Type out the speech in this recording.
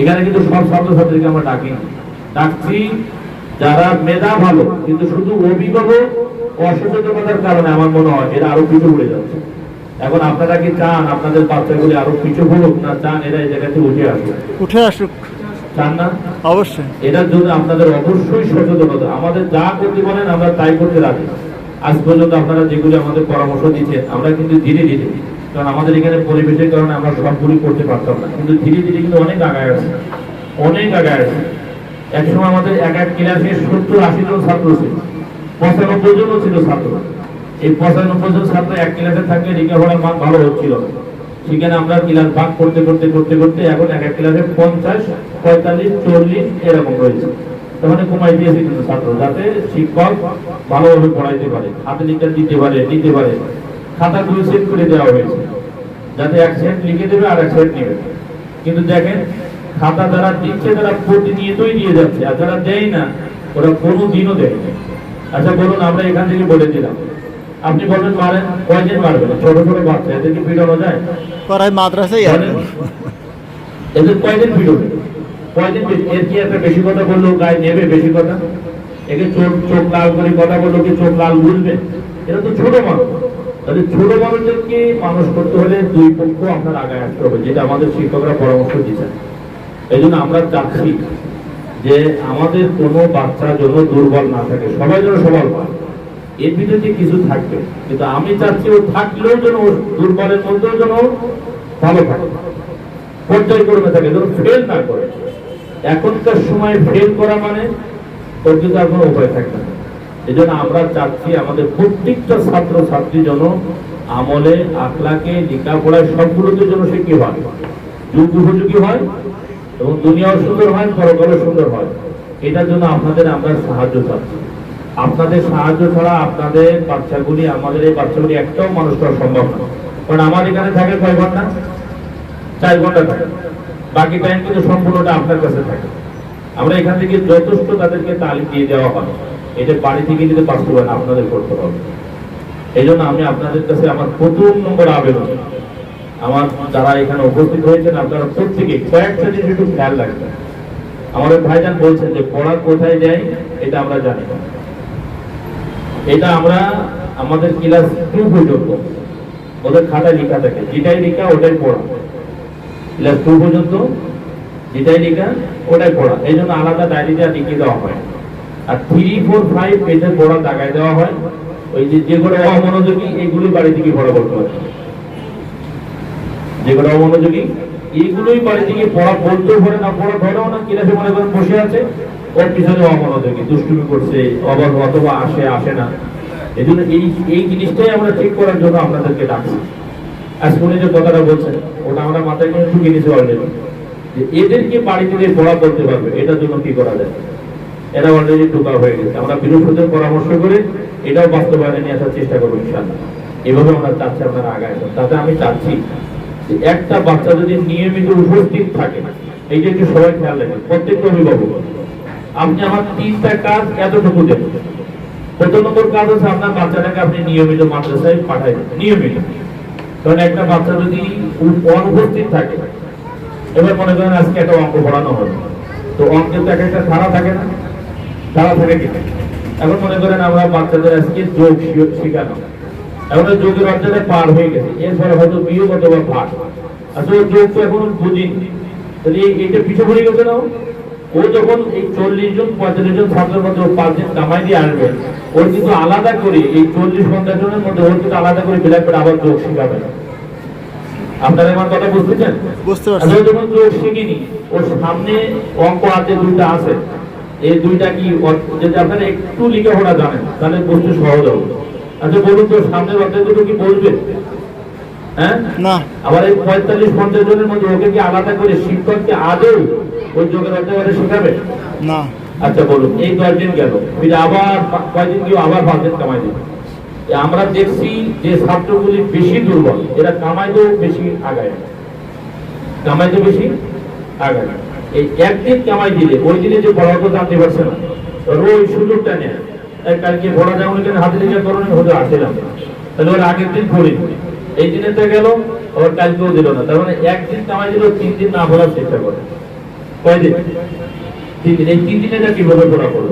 এখানে কিন্তু সব ছাত্রছাত্রীকে আমরা ডাকি। ডাকছি যারা মেধা ভালো কিন্তু শুধু অভিভাবক অসচেতনতার কারণে আমার মনে হয় এরা আরও পিছু পড়ে যাচ্ছে। এখন আপনারা কি চান আপনাদের বাচ্চাগুলি আরও পিছু পড়ুক না চান এরা এই জায়গাতে উঠে আসুক? উঠে আসুক। চান না? অবশ্যই। এটার জন্য আপনাদের অবশ্যই সচেতনতা। আমাদের যা করতে বলেন আমরা তাই করতে রাজি। আজ পর্যন্ত আপনারা যেগুলি আমাদের পরামর্শ দিচ্ছেন আমরা কিন্তু ধীরে ধীরে কারণ আমাদের এখানে পরিবেশের কারণে আমরা সবগুলি করতে পারতাম না। কিন্তু ধীরে ধীরে কিন্তু অনেক আগায় আছে অনেক আগায় আছে একসময় আমাদের এক এক ক্লাসে সত্তর আশি জন ছাত্র ছিল। পঁচানব্বই জনও ছিল ছাত্র। এই পঁচানব্বই জন ছাত্র এক ক্লাসে থাকলে লেখাপড়ার মান ভালো হচ্ছিল সেখানে আমরা ক্লাস ভাগ করতে করতে করতে করতে এখন এক এক ক্লাসে পঞ্চাশ, পঁয়তাল্লিশ, চল্লিশ এরকম রয়েছে। তার মানে কমাই দিয়েছে কিন্তু ছাত্র, যাতে শিক্ষক ভালোভাবে পড়াইতে পারে, হাতে লিখতে দিতে পারে, নিতে পারে। খাতা খাতাগুলো সেট করে দেওয়া হয়েছে। যাতে এক সেট লিখে দেবে আর এক সেট নেবে। কিন্তু দেখেন খাতা যারা দিচ্ছে তারা প্রতিনিয়তই দিয়ে যাচ্ছে আর যারা দেয় না ওরা কোনো দিনও দেয় আচ্ছা বলুন আমরা এখান থেকে বলে দিলাম। আপনি বলবেন মারেন কয়দিন মারবেন ছোট ছোট বাচ্চা এদেরকে পিটানো যায়? পড়ায় মাদ্রাসায় বলেন। এদের কয়দিন পিটবে? কয়দিন এর কি একটা বেশি কথা বলল গায়ে নেবে বেশি কথা? একে চোখ চোখ লাল করে কথা বলল কি চোখ লাল বুঝবে? এটা তো ছোট মানুষ। তাহলে ছোট মানুষদেরকে মানুষ করতে হলে দুই পক্ষ আপনার আগায় আসতে হবে, যেটা আমাদের শিক্ষকরা পরামর্শ দিচ্ছেন এই জন্য আমরা চাচ্ছি যে আমাদের কোনো বাচ্চা যেন দুর্বল না থাকে, সবাই যেন সবল পায় এর ভিতরে কিছু থাকবে, কিন্তু আমি চাচ্ছি ও থাকলেও যেন দুর্বলের মধ্যেও যেন ভালো থাকে। পর্যায়ক্রমে থাকে, যেন ফেল না করে। এখনকার সময় ফেল করা মানে ওর কিন্তু আর কোনো উপায় থাকবে না। এই জন্য আমরা চাচ্ছি আমাদের প্রত্যেকটা ছাত্র ছাত্রী যেন আমলে আকলাকে লেখাপড়ায় সবগুলোতে যেন সে কি হয়? যুগ উপযোগী হয় এবং দুনিয়াও সুন্দর হয়, পরকালও সুন্দর হয়। এটার জন্য আপনাদের আমরা সাহায্য চাচ্ছি। আপনাদের সাহায্য ছাড়া আপনাদের বাচ্চাগুলি, আমাদের এই বাচ্চাগুলি একটাও মানুষ করা সম্ভব না। কারণ আমার এখানে থাকে কয় ঘণ্টা? চার ঘণ্টা থাকে। বাকি টাইম কিন্তু সম্পূর্ণটা আপনার কাছে থাকে। আমরা এখান থেকে যথেষ্ট তাদেরকে তালিম দিয়ে দেওয়া হয়। এটা বাড়ি থেকে যদি বাস্তবায়ন আপনাদের করতে হবে। এই জন্য আমি আপনাদের কাছে আমার প্রথম নম্বর আবেদন। আমার যারা এখানে উপস্থিত হয়েছেন আপনারা প্রত্যেকে কয়েকটা জিনিস একটু খেয়াল রাখবেন। আমাদের ভাইজান বলছেন যে, পড়া কোথায় দেয় এটা আমরা জানি না। এটা আমরা আমাদের ক্লাস টু পর্যন্ত, ওদের খাতায় লেখা থাকে, যেটাই লেখা ওটাই পড়া। ক্লাস টু পর্যন্ত, যেটাই লেখা ওটাই পড়া। এই জন্য আলাদা ডায়েরিটা লিখে দেওয়া হয় আর থ্রি ফোর ফাইভ দাগায় দেওয়া হয়। ওই যে অমনোযোগী এগুলি বাড়ি থেকে করতে হয়। অমনোযোগী এইগুলোই বাড়ি থেকে পড়া বলতেও না পড়া ধরেও না মনে করেন বসে আছে। ওর পিছনে অমনোযোগী, দুষ্টুমি করছে অথবা আসে আসে না। এই জন্য এই এই জিনিসটাই আমরা ঠিক করার জন্য আপনাদেরকে ডাকছি। আজকে উনি যে কথাটা বলছেন, ওটা আমরা মাথায় করে ঢুকে নিয়েছি অলরেডি এদেরকে বাড়ি থেকে পড়া করতে পারবে, এটার জন্য কি করা যায়? এটা অলরেডি ঢোকা হয়ে গেছে। আমরা বৃহস্পতির পরামর্শ করে এটাও বাস্তবায়নে নিয়ে আসার চেষ্টা করব ইনশাল্লাহ এভাবে আমরা চাচ্ছি, আপনারা আগায় তাতে আমি চাচ্ছি যে একটা বাচ্চা যদি নিয়মিত উপস্থিত থাকে এই যে একটু সবাই খেয়াল রাখবেন, প্রত্যেকটা অভিভাবক। আপনি আমার তিনটা কাজ এতটুকু দেন। প্রথম নম্বর কাজ হচ্ছে আপনার বাচ্চাটাকে আপনি নিয়মিত মাদ্রাসায় পাঠাবেন নিয়মিত। কারণ একটা বাচ্চা যদি অনুপস্থিত থাকে, এবার মনে করেন আজকে একটা অঙ্ক পড়ানো হবে তো অঙ্কের তো এক একটা ধারা থাকে না। ধারা থাকে কি? এখন মনে করেন আমরা বাচ্চাদের আজকে যোগ শেখানো। এখন যোগের অর্জনে পার হয়ে গেছে। এরপরে হয়তো বিয়োগ অথবা ভাগ। আসলে যোগ তো এখন বুঝিনি। তাহলে এই- পিছু পড়ে গেছে না ও? যখন এই চল্লিশ জন পঁয়তাল্লিশ জন ছাত্রের মধ্যে ও পাঁচ দিন কামাই দিয়ে আসবে ওর কিন্তু আলাদা করে এই চল্লিশ পঞ্চাশ জনের মধ্যে ওর কিন্তু আলাদা করে বিলাক করে আবার যোগ শেখাবে না। আপনারা আমার কথা বুঝতেছেন বুঝতে পারছি। যখন যোগ শিখিনি ওর সামনে অঙ্ক আছে দুইটা আছে। এই দুইটা কি যদি আপনারা একটু লেখাপড়া জানেন তাহলে বুঝতে সহজ হবে। আচ্ছা বলুন তো সামনের অধ্যায় দুটো কি বলবে? হ্যাঁ? না। আবার এই পঁয়তাল্লিশ পঞ্চাশ জনের মধ্যে ওকে কি আলাদা করে শিক্ষককে আদৌ ওই যোগের অধ্যায় শেখাবে? না। আচ্ছা বলুন এই দশদিন গেল। ফিরে আবার কয়দিন গিয়ে আবার পাঁচ দিন কামাই দিবে আমরা দেখছি যে ছাত্রগুলি বেশি দুর্বল এরা কামাইতেও বেশি আগায়। কামাইতে বেশি আগায়। এই একদিন কামাই দিলে, ওই দিনে যে বড় কথা আনতে পারছে না। ওই সুযোগটা নেয়। কালকে পড়া যাও কেন হাতে লেখা করণে হতে আসছিলাম। তাহলে ওর আগের দিন পড়ি এই দিনে তো গেল ওর কালকেও দিল না। তার মানে একদিন কামাই দিল তিন দিন না ভরার চেষ্টা করে। কয়দিন? তিন দিন। এই তিন দিনে কীভাবে ভরা করো